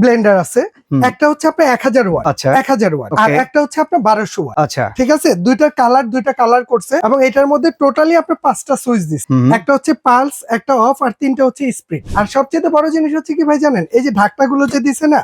Blender আছে। একটা হচ্ছে আপনার এক হাজার ওয়াট আচ্ছা। এক হাজার ওয়াট আর একটা হচ্ছে আপনার বারোশো ওয়াট। আচ্ছা। ঠিক আছে? দুইটা কালার দুইটা কালার করছে এবং এটার মধ্যে টোটালি আপনার পাঁচটা সুইচ দিচ্ছে একটা হচ্ছে পালস একটা অফ আর তিনটা হচ্ছে স্প্রিট আর সবচেয়ে বড় জিনিস হচ্ছে কি ভাই জানেন? এই যে ঢাকনাগুলো যে দিছে না।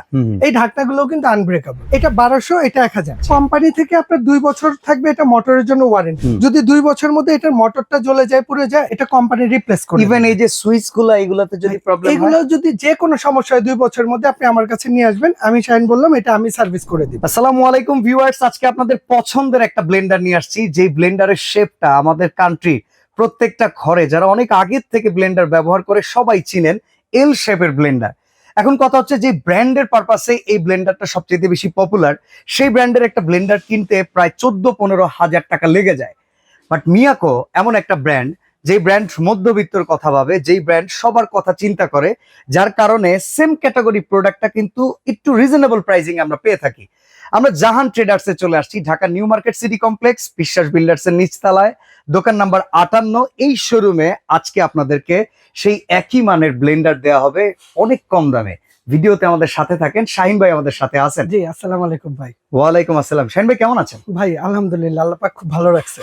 এই ঢাকনাগুলো কিন্তু আনব্রেকেবল এটা বারোশো এটা এক হাজার। কোম্পানি থেকে আপনার দুই বছর থাকবে এটা মোটরের জন্য ওয়ারেন্টি যদি দুই বছর মধ্যে এটার মোটরটা জ্বলে যায় পুড়ে যায় এটা কোম্পানি রিপ্লেস করে ইভেন এই যে সুইচগুলো এগুলাতে যদি প্রবলেম এগুলো যদি যে কোনো সমস্যা হয় দুই বছরের মধ্যে আপনি আমার কাছে নিয়ে আসবেন আমি শাইন বললাম, এটা আমি সার্ভিস করে দিব। আসসালামু আলাইকুম ভিউয়ার্স, আজকে আপনাদের পছন্দের একটা ব্লেন্ডার নিয়ে আসছি। যে ব্লেন্ডারের শেপটা আমাদের কান্ট্রি প্রত্যেকটা ঘরে, যারা অনেক আগের থেকে ব্লেন্ডার ব্যবহার করে, সবাই চিনেন এল শেপের ব্লেন্ডার। এখন কথা হচ্ছে যে ব্র্যান্ডের পারপাসে এই ব্লেন্ডারটা সবচেয়ে বেশি পপুলার সেই ব্র্যান্ডের একটা ব্লেন্ডার কিনতে প্রায় চোদ্দ পনেরো হাজার টাকা লেগে যায়। বাট মিয়াকো এমন একটা ব্র্যান্ড যেই ব্র্যান্ড মধ্যবিত্তর কথা ভাবে যেই ব্র্যান্ড সবার কথা চিন্তা করে যার কারণে সেম ক্যাটাগরি প্রোডাক্টটা কিন্তু একটু রিজনেবল প্রাইসিং আমরা পেয়ে থাকি। আমরা জাহান ট্রেডার্সে চলে আসছি Dhaka new market city complex Biswas বিল্ডার্সের নিচতলায় দোকান নাম্বার আটান্ন। এই শোরুমে আজকে আপনাদেরকে সেই একই মানের ব্লেন্ডার দেওয়া হবে অনেক কম দামে। ভিডিওতে আমাদের সাথে থাকেন শাহিন ভাই আমাদের সাথে আছেন। জি আসসালামু আলাইকুম ভাই। ওয়ালাইকুম আসসালাম। শাহিন ভাই কেমন আছেন? ভাই আলহামদুলিল্লাহ আল্লাহ পাক খুব ভালো রাখছে।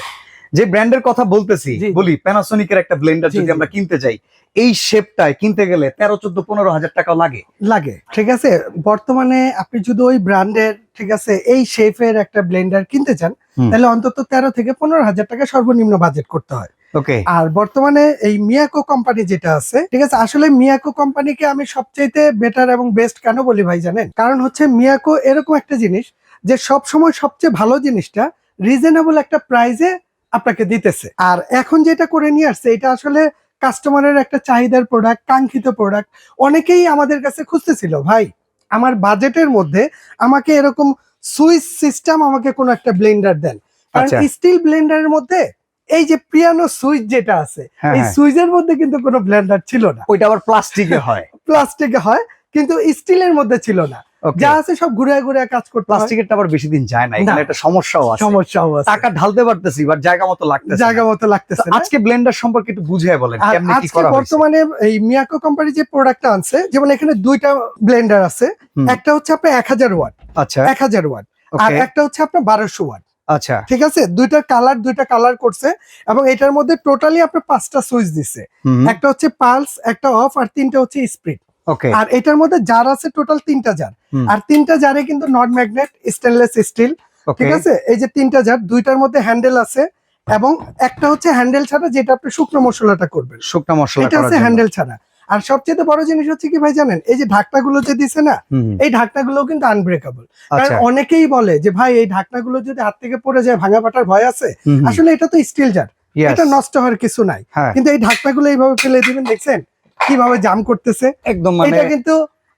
যে ব্র্যান্ডের কথা বলতেছি। বলি প্যানাসোনিকের একটা ব্লেন্ডার যদি আমরা কিনতে যাই এই শেপটায় কিনতে গেলে তেরো চোদ্দ পনেরো হাজার টাকা লাগে। লাগে। ঠিক আছে? বর্তমানে আপনি যদি ওই ব্র্যান্ডের ঠিক আছে এই শেফের একটা ব্লেন্ডার কিনতে চান তাহলে অন্তত তেরো থেকে পনেরো হাজার টাকা সর্বনিম্ন বাজেট করতে হয়। ওকে আর বর্তমানে এই মিয়াকো কোম্পানি যেটা আছে ঠিক আছে আসলে মিয়াকো কোম্পানিকে আমি সবচাইতে বেটার এবং বেস্ট কেন বলি ভাই জানেন? কারণ হচ্ছে মিয়াকো এরকম একটা জিনিস যে সব সময় সবচেয়ে ভালো জিনিসটা রিজনেবল একটা প্রাইজে আপনাকে দিতেছে। আর এখন যেটা করে নিয়ে আসছে এটা আসলে কাস্টমারের একটা চাহিদার প্রোডাক্ট কাঙ্ক্ষিত প্রোডাক্ট অনেকেই আমাদের কাছে খুঁজতেছিল ভাই আমার বাজেটের মধ্যে আমাকে এরকম সুইচ সিস্টেম আমাকে কোনো একটা ব্লেন্ডার দেন। কারণ আচ্ছা। স্টিল ব্লেন্ডারের মধ্যে এই যে পিয়ানো সুইচ যেটা আছে হ্যাঁ এই হ্যাঁ। সুইচের মধ্যে কিন্তু কোনো ব্লেন্ডার ছিল না। ওইটা আবার প্লাস্টিকে হয়। প্লাস্টিকে হয় কিন্তু স্টিলের মধ্যে ছিল না। যা আছে সব ঘুরে ঘুরে কাজ করতে। প্লাস্টিকেরটা আবার বেশি দিন যায় না এখানে একটা সমস্যাও আছে। সমস্যাও আছে। টাকা ঢালতে পারতেছি বাট জায়গা মতো লাগতেছে জায়গা মতো লাগতেছে আজকে ব্লেন্ডার সম্পর্কে একটু বুঝিয়ে বলেন কেমনে কি আজকে করা বর্তমানে এই মিয়াকো কোম্পানি যে প্রোডাক্টটা আনছে যেমন এখানে দুইটা ব্লেন্ডার আছে একটা হচ্ছে আপনার এক হাজার ওয়াট। আচ্ছা। এক হাজার ওয়াট। আর একটা হচ্ছে আপনার বারোশো ওয়াট। আচ্ছা। ঠিক আছে? দুইটা কালার দুইটা কালার করছে এবং এটার মধ্যে টোটালি আপনার পাঁচটা সুইচ দিছে। একটা হচ্ছে পালস একটা অফ আর তিনটা হচ্ছে স্প্রিট ওকে আর এটার মধ্যে জার আছে টোটাল তিনটা জার আর তিনটা জারে কিন্তু নন ম্যাগনেট স্টেনলেস স্টিল ঠিক আছে? এই যে তিনটা জার দুইটার মধ্যে হ্যান্ডেল আছে এবং একটা হচ্ছে হ্যান্ডেল ছাড়া যেটা আপনি শুকনো মশলাটা করবেন। শুকনো মশলা এটা আছে হ্যান্ডেল ছাড়া। আর সবচেয়ে বড় জিনিস হচ্ছে কি ভাই জানেন এই যে ঢাকনাগুলো যে দিছে না এই ঢাকনাগুলো কিন্তু আনব্রেকেবল কারণ আচ্ছা। অনেকেই বলে যে ভাই এই ঢাকনাগুলো যদি হাত থেকে পড়ে যায় ভাঙা পাটার ভয় আছে? আসলে এটা তো স্টিল জার এটা নষ্ট হওয়ার কিছু নাই। হ্যাঁ। কিন্তু এই ঢাকনাগুলো এইভাবে ফেলে দিবেন দেখছেন? কীভাবে জাম করতেছে? একদম মানে এটা কিন্তু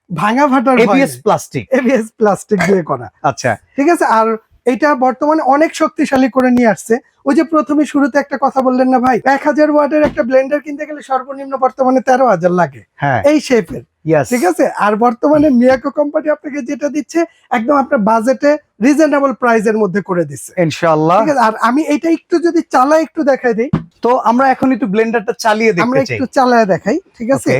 ভাঙা ফাটার এবিএস প্লাস্টিক এবিএস প্লাস্টিক দিয়ে করা। আচ্ছা। ঠিক আছে? আর এটা বর্তমানে অনেক শক্তিশালী করে নিয়ে আসছে। ওই যে প্রথমে শুরুতে একটা কথা বললেন না ভাই এক হাজার ওয়াটের একটা ব্লেন্ডার কিনতে গেলে সর্বনিম্ন বর্তমানে তেরো হাজার লাগে। হ্যাঁ। এই শেপের ঠিক আছে? আর বর্তমানে মিয়াকো কোম্পানি আপনাকে যেটা দিচ্ছে একদম আপনার বাজেটে রিজনেবল প্রাইসের মধ্যে করে দিচ্ছে। ইনশাআল্লাহ। ঠিক আছে? আর আমি এটা একটু যদি চালাই একটু দেখাই দিই। তো আমরা এখন একটু ব্লেন্ডারটা চালিয়ে আমরা দেখতে চাই। একটু চালায় দেখাই ঠিক আছে?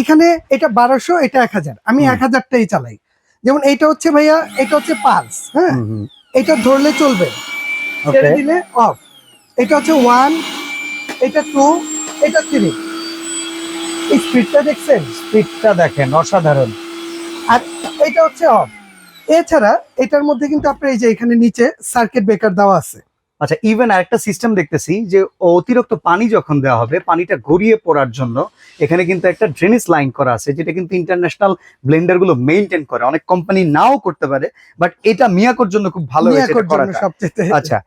এখানে এটা বারোশো এটা এক হাজার। আমি এক হাজারটাই চালাই। যেমন এটা হচ্ছে ভাইয়া এটা হচ্ছে পালস হ্যাঁ? এটা ধরলে চলবে। ছেড়ে দিলে অফ এটা হচ্ছে ওয়ান এটা টু এটা থ্রি এই স্পিডটা দেখছেন? স্পিডটা দেখেন অসাধারণ। আর এটা হচ্ছে অফ এছাড়া এটার মধ্যে কিন্তু আপনার এই যে এখানে নিচে সার্কিট ব্রেকার দেওয়া আছে। আচ্ছা ইভেন আরেকটা সিস্টেম দেখতেছি যে অতিরিক্ত পানি যখন দেওয়া হবে পানিটা গড়িয়ে পড়ার জন্য এখানে কিন্তু একটা ড্রেনেজ লাইন করা আছে যেটা কিন্তু ইন্টারন্যাশনাল ব্লেন্ডারগুলো মেনটেন করে। অনেক কোম্পানি নাও করতে পারে বাট এটা মিয়াকোর জন্য খুব ভালো আচ্ছা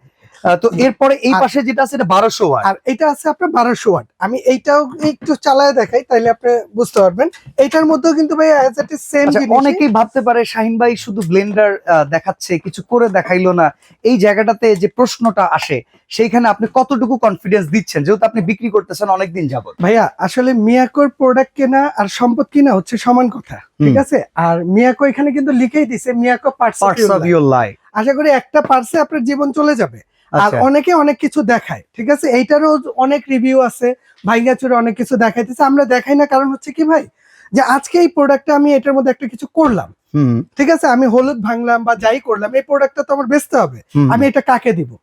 তো এরপরে এই পাশে যেটা আছে এটা বারোশো ওয়াট। আর এটা আছে আপনার বারোশো ওয়াট। আমি এইটাও একটু চালায় দেখাই তাইলে আপনি বুঝতে পারবেন। এইটার মধ্যেও কিন্তু ভাই অ্যাজ ইট ইজ সেম অনেকেই ভাবতে পারে শাহিন ভাই শুধু ব্লেন্ডার দেখাচ্ছে কিছু করে দেখাইলো না। এই জায়গাটাতে যে প্রশ্নটা আসে সেইখানে আপনি কতটুকু কনফিডেন্স দিচ্ছেন? যেহেতু আপনি বিক্রি করতেছেন অনেকদিন যাবত ভাইয়া আসলে মিয়াকোর প্রোডাক্ট কেনা আর সম্পদ কিনা হচ্ছে সমান কথা ঠিক আছে? আর মিয়াকো এখানে কিন্তু লিখেই দিছে Miyako parts of your life আশা করি একটা পার্সে আপনার জীবন চলে যাবে। আর আচ্ছা। অনেকে অনেক কিছু দেখায় ঠিক আছে? এইটারও অনেক রিভিউ আছে ভাইঙ্গাচুরে অনেক কিছু দেখাইতেছে আমরা দেখাই না কারণ হচ্ছে কি ভাই? যে আজকে এই প্রোডাক্টটা আমি এটার মধ্যে একটা কিছু করলাম ঠিক আছে? আমি হলুদ ভাঙলাম বা যাই করলাম এই প্রোডাক্টটা তো আমার বেচতে হবে আমি এটা কাকে দিব?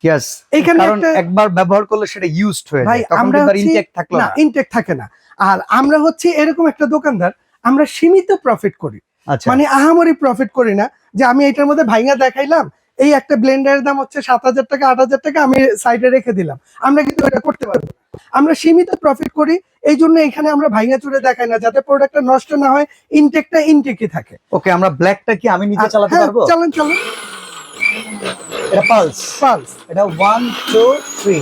এইখানে একটা- একবার ব্যবহার করলে সেটা ইউজড হয়ে যায় তখন হচ্ছি- ইনটেক থাকল না না। ইনটেক থাকে না। আর আমরা হচ্ছে এরকম একটা দোকানদার আমরা সীমিত প্রফিট করি। আচ্ছা। মানে আহামরি প্রফিট করি না যে আমি এটার মধ্যে ভাইঙ্গা দেখাইলাম এই একটা ব্লেন্ডারের দাম হচ্ছে সাত হাজার টাকা আট হাজার টাকা আমি সাইডে রেখে দিলাম। আমরা কিন্তু এটা করতে পারব আমরা সীমিত প্রফিট করি এই জন্য এখানে আমরা ভাইঙ্গা চুরে দেখাই না যাতে প্রোডাক্টটা নষ্ট না হয় ইনটেকটা ইনটেকই থাকে। ওকে আমরা ব্ল্যাকটা কি আমি নিজে চালাতে হ্যাঁ, পারব? চালান চালান। এটা পালস পালস এটা ওয়ান টু থ্রি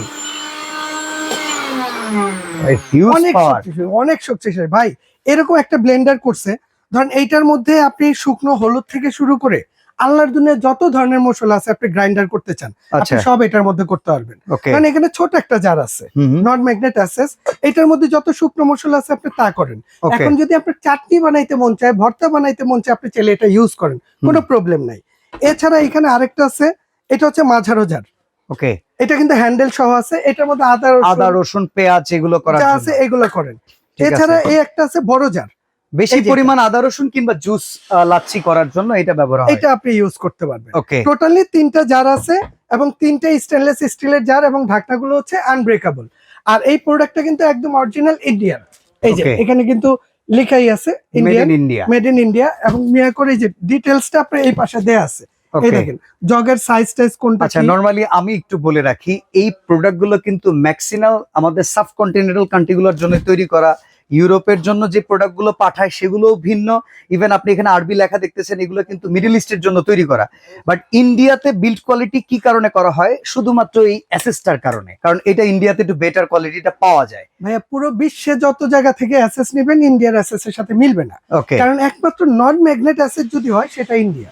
অনেক শক্তিশালী অনেক শক্তিশালী। ভাই এরকম একটা ব্লেন্ডার করছে। ধরেন এইটার মধ্যে আপনি শুকনো হলুদ থেকে শুরু করে আল্লাহর দুনিয়া যত ধরনের মশলা আছে আপনি গ্রাইন্ডার করতে চান আচ্ছা। আপনি সব এটার মধ্যে করতে পারবেন। কারণ এখানে ছোট একটা জার আছে নন ম্যাগনেট অ্যাসেস এটার মধ্যে যত শুকনো মশলা আছে আপনি তা করেন। এখন যদি আপনার চাটনি বানাইতে মন চায় ভর্তা বানাইতে মন চায় আপনি চাইলে এটা ইউজ করেন কোনো প্রবলেম নাই। এছাড়া এখানে আরেকটা আছে এটা হচ্ছে মাঝারো জার ওকে এটা কিন্তু হ্যান্ডেল সহ আছে এটার মধ্যে আদা রসুন আদা রসুন পেঁয়াজ এগুলো জন্য। আছে এগুলো করেন। এছাড়া এই একটা আছে বড় জার বেশি পরিমাণ আদা রসুন কিংবা জুস লাচ্ছি করার জন্য এটা ব্যবহার হয়। এটা আপনি ইউজ করতে পারবেন। ওকে টোটালি তিনটা জার আছে এবং তিনটা স্টেনলেস স্টিলের জার এবং ঢাকনাগুলো হচ্ছে আনব্রেকেবল আর এই প্রোডাক্টটা কিন্তু একদম অরিজিনাল ইন্ডিয়ান এই যে এখানে কিন্তু লেখাই আছে Indian India made in India এবং মিয়া করে যে ডিটেলসটা আপনার এই পাশে দেয়া আছে। এই দেখেন জগের সাইজ টাইজ কোনটা আচ্ছা নরমালি আমি একটু বলে রাখি এই প্রোডাক্টগুলো কিন্তু ম্যাক্সিমাম আমাদের সাবকন্টিনেন্টাল কান্ট্রিগুলোর জন্য তৈরি করা ইউরোপের জন্য যে প্রোডাক্টগুলো পাঠায় সেগুলোও ভিন্ন। ইভেন আপনি এখানে আরবি লেখা দেখতেছেন এগুলো কিন্তু মিডল ইস্টের জন্য তৈরি করা। বাট ইন্ডিয়াতে বিল্ড কোয়ালিটি কি কারণে করা হয়? শুধুমাত্র এই অ্যাসেসটার কারণে। কারণ এটা ইন্ডিয়াতে একটু বেটার কোয়ালিটিটা পাওয়া যায়। ভাইয়া পুরো বিশ্বে যত জায়গা থেকে অ্যাসেস নেবেন ইন্ডিয়ার অ্যাসেস এর সাথে মিলবে না। ওকে কারণ একমাত্র নন ম্যাগনেট অ্যাসেস যদি হয় সেটা ইন্ডিয়া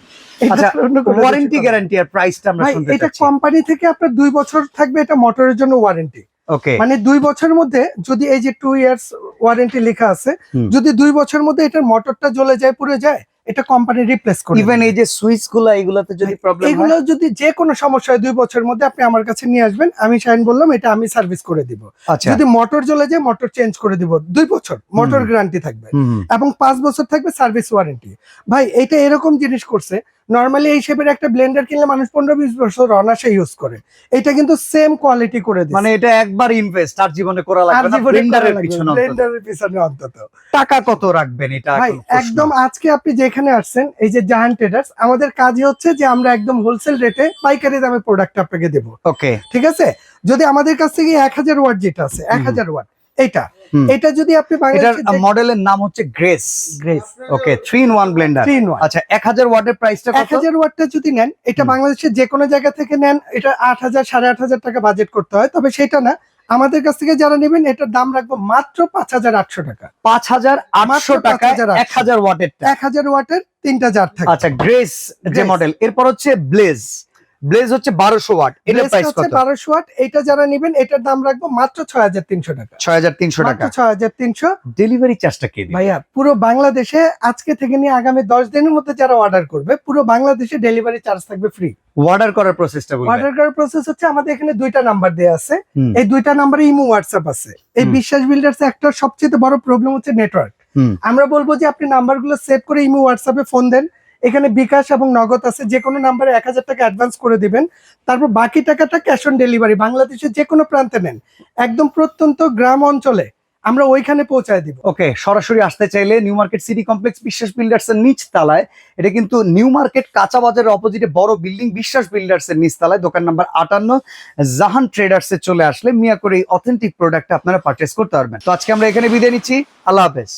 ওয়ারেন্টি গ্যারান্টি আর প্রাইসটা আমরা এটা কোম্পানি থেকে আপনার দুই বছর থাকবে এটা মোটরের জন্য ওয়ারেন্টি ওকে মানে দুই বছরের মধ্যে যদি এই যে টু ইয়ার্স ওয়ারেন্টি লেখা আছে যদি দুই বছরের মধ্যে এটার মোটরটা জ্বলে যায় পুড়ে যায় এটা কোম্পানি রিপ্লেস করে ইভেন এই যে সুইচগুলো এগুলোতে যদি প্রবলেম এগুলো যদি যে কোনো সমস্যা হয় দুই বছরের মধ্যে আপনি আমার কাছে নিয়ে আসবেন। আমি শাইন বললাম এটা আমি সার্ভিস করে দিব। আচ্ছা। যদি মোটর জ্বলে যায় মোটর চেঞ্জ করে দিব। দুই বছর মোটর গ্যারান্টি থাকবে। এবং পাঁচ বছর থাকবে সার্ভিস ওয়ারেন্টি ভাই এটা এরকম জিনিস করছে নর্মালি এই শেপের একটা ব্লেন্ডার কিনলে মানুষ পনেরো বিশ বছর অনাসে ইউজ করে। এটা কিন্তু সেম কোয়ালিটি করে দিচ্ছে। মানে এটা একবার ইনভেস্ট আর জীবনে করা লাগবে না ব্লেন্ডারের পিছনে অন্তত। ব্লেন্ডারের পিছনে অন্তত। টাকা কত রাখবেন এটা ভাই একদম আজকে আপনি যেখানে আসছেন এই যে জাহান ট্রেডার্স আমাদের কাজই হচ্ছে যে আমরা একদম হোলসেল রেটে পাইকারি দামে প্রোডাক্ট আপনাকে দেবো। ওকে ঠিক আছে? যদি আমাদের কাছ থেকে এক হাজার ওয়াট যেটা আছে এক হাজার ওয়াট এটা। এটা যদি আপনি মডেলের নাম হচ্ছে grace grace okay three in one blender three watt আচ্ছা এক হাজার ওয়াটের প্রাইসটা এক কত হাজার ওয়াটটা যদি নেন এটা। বাংলাদেশের যে কোনো জায়গা থেকে নেন এটা আট হাজার সাড়ে আট হাজার টাকা বাজেট করতে হয়। তবে সেটা না আমাদের কাছ থেকে যারা নেবেন এটার দাম রাখব মাত্র পাঁচ হাজার আটশো টাকা। পাঁচ হাজার আটশো টাকা 5,800 এক হাজার ওয়াটের এক হাজার ওয়াটের তিনটা জার থাকে। আচ্ছা গ্রেস যে মডেল এরপর হচ্ছে ব্লেজ ব্লেজ হচ্ছে বারোশো ওয়াট। এটার প্রাইস কত? বারোশো ওয়াট। এটা যারা নেবেন এটার দাম রাখব মাত্র ছয় হাজার তিনশো টাকা। ছয় হাজার তিনশো টাকা মাত্র ছয় হাজার তিনশো। ডেলিভারি চার্জটা কে দিবে? ভাইয়া পুরো বাংলাদেশে আজকে থেকে নিয়ে আগামী দশ দিনের মধ্যে যারা অর্ডার করবে পুরো বাংলাদেশে ডেলিভারি চার্জ থাকবে ফ্রি অর্ডার করার প্রসেসটা বলবেন। অর্ডার করার প্রসেস হচ্ছে আমাদের এখানে দুইটা নাম্বার দেওয়া আছে। এই দুইটা নাম্বারে ইমো হোয়াটসঅ্যাপ আছে। এই বিশ্বাস বিল্ডার্স একটা সবচেয়ে বড় প্রবলেম হচ্ছে নেটওয়ার্ক আমরা বলব যে আপনি নাম্বারগুলো সেভ করে ইমো হোয়াটসঅ্যাপে ফোন দেন। এখানে বিকাশ এবং নগদ আছে যে কোনো নাম্বারে এক হাজার টাকা অ্যাডভান্স করে দিবেন। তারপর বাকি টাকাটা ক্যাশ অন ডেলিভারি বাংলাদেশের যে কোনো প্রান্তে নেন। একদম প্রত্যন্ত গ্রাম অঞ্চলে আমরা ওইখানে পৌঁছায় দিব। ওকে সরাসরি আসতে চাইলে new market city complex Biswas builders এর নিচ তলায় এটা কিন্তু নিউ মার্কেট কাঁচা বাজারের অপোজিটে বড় বিল্ডিং বিশ্বাস বিল্ডার্স এর নিচ তলায় দোকান নাম্বার আটান্ন জাহান ট্রেডার্স এ চলে আসলে মিয়া করে এই অথেন্টিক প্রোডাক্ট আপনারা পারচেস করতে পারবেন। তো আজকে আমরা এখানে বিদায় নিচ্ছি আল্লাহ হাফেজ।